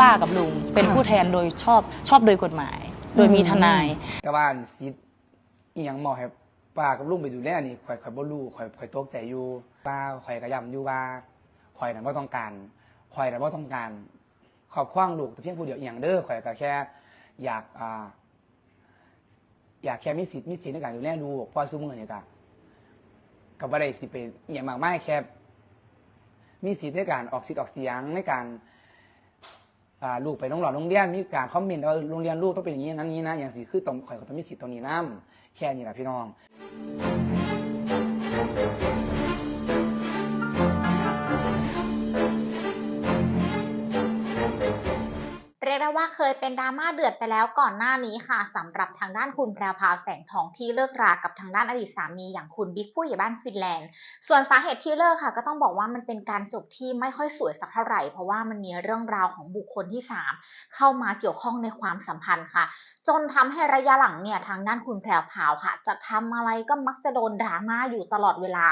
ป้ากับลุง เป็นผู้แทนโดยชอบชอบโดยกฎหมาย โดยมีทนายแต่ว่าสิทธิ์อีหยังหมอให้ป้ากับลุงไปดูแลนี่ข่อยข่อยบ่รู้ข่อยข่อยตกใจอยู่ป้าข่อยก็ย้ำอยู่ว่าข่อยน่ะบ่ต้องการข่อยน่ะบ่ต้องการครอบครองลูกแต่เพียงผู้เดียวอีหยังเด้อข่อยก็แค่ อยากอ่าอยากแค่มีสิทธิ์มีสิทธิ์ในการดูแลลูกเพอซุมื้อนี่ก็ก็บ่ได้สิไปอหย่างมากมายแค่มีสิทธิ์ในการออกสิทธิ์ออกเสียงในการ ลูกไปโรงหล่อโรงเรียนมีการคอมเมนต์ว่าโรงเรียนลูกต้องเป็นอย่างนี้นั้นนี้นะอย่างสิคือต้องข่อยก็ต้องมีสิทธิ์ตรงนี้นํแค่นี้แหละพี่น้อง ว่าเคยเป็นดราม่าเดือดไปแล้วก่อนหน้านี้ค่ะสำหรับทางด้านคุณแพรวพาวแสงทองที่เลิกรากับทางด้านอดีตสามีอย่างคุณบิ๊กผู้ใหญ่บ้านฟินแลนด์ ส่วนสาเหตุที่เลิกค่ะ ก็ต้องบอกว่ามันเป็นการจบที่ไม่ค่อยสวยสักเท่าไหร่ เพราะว่ามันมีเรื่องราวของบุคคลที่ 3 เข้ามาเกี่ยวข้องในความสัมพันธ์ค่ะ จนทำให้ระยะหลังเนี่ยทางด้านคุณแพรวพาวค่ะ จะทำอะไรก็มักจะโดนดราม่าอยู่ตลอดเวลา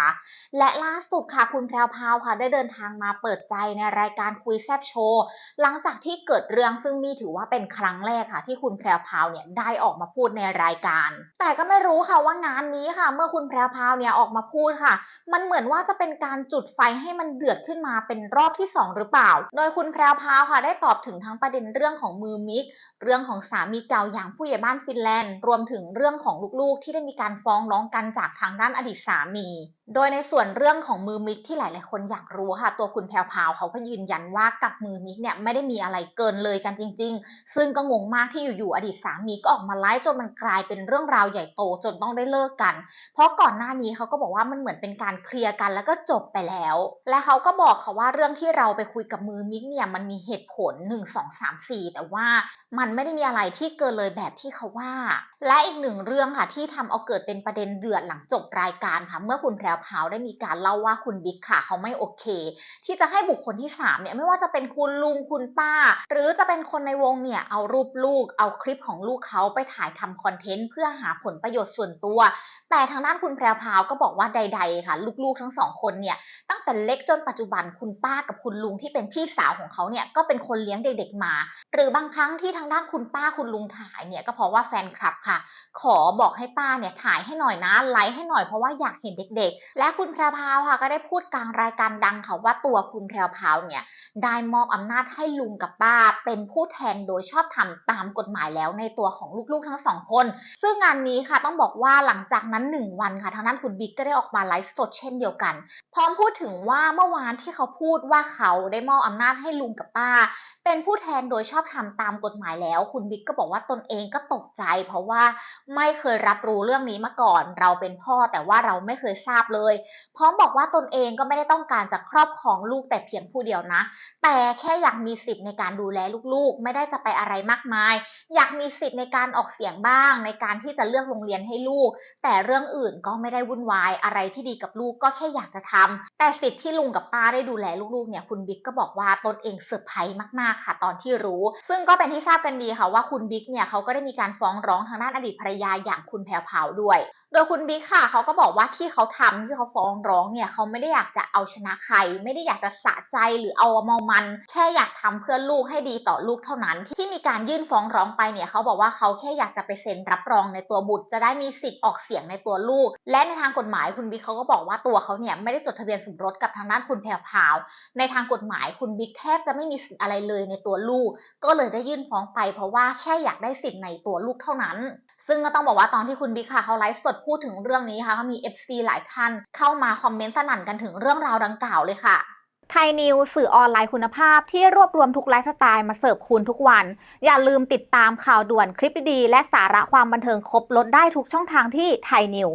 และล่าสุดค่ะคุณแพรวพาวค่ะ ได้เดินทางมาเปิดใจในรายการคุยแซบโชว์หลังจากที่เกิดเรื่องซึ่งนี่ถือว่าเป็นครั้งแรกค่ะ ที่คุณแพรวพาวเนี่ยได้ออกมาพูดในรายการ แต่ก็ไม่รู้ค่ะว่างานนี้ค่ะ เมื่อคุณแพรวพาวเนี่ยออกมาพูดค่ะ มันเหมือนว่าจะเป็นการจุดไฟให้มันเดือดขึ้นมาเป็นรอบที่ 2 หรือเปล่า โดยคุณแพรวพาวค่ะ ได้ตอบถึงทั้งประเด็นเรื่องของมือมิก เรื่องของสามีเก่าอย่างผู้ใหญ่บ้านฟินแลนด์ รวมถึงเรื่องของลูกๆ ที่ได้มีการฟ้องร้องกันจากทางด้านอดีตสามี โดยในส่วนเรื่องของมือมิกที่หลาย ๆ คนอยากรู้ค่ะ ตัวคุณแพรวพาวเขาก็ยืนยันว่ากับมือมิกเนี่ยไม่ได้มีอะไรเกินเลยกันจริงริง ๆ ซึ่งก็งงมากที่อยู่ๆอดีตสามีก็ออกมาไลฟ์จนมันกลายเป็นเรื่องราวใหญ่โตจนต้องได้เลิกกัน เพราะก่อนหน้านี้เขาก็บอกว่ามันเหมือนเป็นการเคลียร์กันแล้วก็จบไปแล้ว และเขาก็บอกค่ะว่าเรื่องที่เราไปคุยกับมือมิกเนี่ยมันมีเหตุผล 1 2 3 4 แต่ว่ามันไม่ได้มีอะไรที่เกินเลยแบบที่เขาว่าและอีกหนึ่งเรื่องค่ะที่ทำเอาเกิดเป็นประเด็นเดือดหลังจบรายการค่ะ เมื่อคุณแพรวพาวได้มีการเล่าว่าคุณบิ๊กค่ะเขาไม่โอเค ที่จะให้บุคคลที่สามเนี่ยไม่ว่าจะเป็นคุณลุงคุณป้า หรือจะเป็นคนในวงเนี่ยเอารูปลูก เอาคลิปของลูกเขาไปถ่ายทำคอนเทนต์เพื่อหาผลประโยชน์ส่วนตัว แต่ทางด้านคุณแพรวพาวก็บอกว่าใด ๆ ค่ะ ลูกๆทั้งสองคนเนี่ยตั้งแต่เล็กจนปัจจุบันคุณป้ากับคุณลุงที่เป็นพี่สาวของเขาเนี่ยก็เป็นคนเลี้ยงเด็กๆมา หรือบางครั้งที่ทางด้านคุณป้าคุณลุงถ่ายเนี่ยก็เพราะว่าแฟนคลับค่ะขอบอกให้ป้าเนี่ยถ่ายให้หน่อยนะไลค์ให้หน่อยเพราะว่าอยากเห็นเด็กๆ และคุณแพรวพาวค่ะก็ได้พูดกลางรายการดังค่ะว่าตัวคุณแพรวพาวเนี่ยได้มอบอำนาจให้ลุงกับป้า เป็นผู้แทนโดยชอบทำตามกฎหมายแล้วในตัวของลูกๆทั้งสองคน ซึ่งงานนี้ค่ะต้องบอกว่าหลังจากนั้น 1 วันค่ะทางด้านคุณบิ๊กก็ได้ออกมาไลฟ์สดเช่นเดียวกัน พร้อมพูดถึงว่าเมื่อวานที่เขาพูดว่าเขาได้มอบอำนาจให้ลุงกับป้า เป็นผู้แทนโดยชอบทำตามกฎหมายแล้ว คุณบิ๊กก็บอกว่าตนเองก็ตกใจ เพราะว่าไม่เคยรับรู้เรื่องนี้มาก่อน เราเป็นพ่อแต่ว่าเราไม่เคยทราบเลย พร้อมบอกว่าตนเองก็ไม่ได้ต้องการจะครอบครองลูกแต่เพียงผู้เดียวนะ แต่แค่อยากมีสิทธิ์ในการดูแลลูกๆ ไม่ได้จะไปอะไรมากมาย อยากมีสิทธิ์ในการออกเสียงบ้าง ในการที่จะเลือกโรงเรียนให้ลูก แต่เรื่องอื่นก็ไม่ได้วุ่นวายอะไรที่ดีกับลูกก็แค่อยากจะทำแต่สิทธิ์ที่ลุงกับป้าได้ดูแลลูกๆเนี่ยคุณบิ๊กก็บอกว่าตนเองเซอร์ไพรส์มากๆค่ะ ตอนที่รู้ ซึ่งก็เป็นที่ทราบกันดีค่ะว่าคุณบิ๊กเนี่ยเขาก็ได้มีการฟ้องร้องทางด้านอดีตภรรยาอย่างคุณแพรวพาวด้วยโดยคุณบิ๊กค่ะเขาก็บอกว่าที่เขาทำที่เขาฟ้องร้องเนี่ยเขาไม่ได้อยากจะเอาชนะใคร ไม่ได้อยากจะสะใจหรือเอาเมามัน แค่อยากทำเพื่อลูกให้ดีต่อลูกเท่านั้น ที่มีการยื่นฟ้องร้องไปเนี่ยเขาบอกว่าเขาแค่อยากจะไปเซ็นรับรองในตัวบุตร จะได้มีสิทธิ์ออกเสียงในตัวลูก และในทางกฎหมายคุณบิ๊กเขาก็บอกว่าตัวเขาเนี่ยไม่ได้จดทะเบียนสมรสกับทางด้านคุณแพรพาวในทางกฎหมายคุณบิ๊กแทบจะไม่มีสิทธิ์อะไรเลยในตัวลูก ก็เลยได้ยื่นฟ้องไป เพราะว่าแค่อยากได้สิทธิ์ในตัวลูกเท่านั้น ซึ่งก็ต้องบอกว่าตอนที่คุณบิ๊กค่ะเขาไลฟ์สดพูดถึงเรื่องนี้ค่ะก็มี FC หลายท่านเข้ามาคอมเมนต์สนั่นกันถึงเรื่องราวดังกล่าวเลยค่ะไทยนิวสื่อออนไลน์คุณภาพที่รวบรวมทุกไลฟ์สไตล์มาเสิร์ฟคุณทุกวัน อย่าลืมติดตามข่าวด่วนคลิปดีๆและสาระความบันเทิงครบลดได้ทุกช่องทางที่ไทยนิว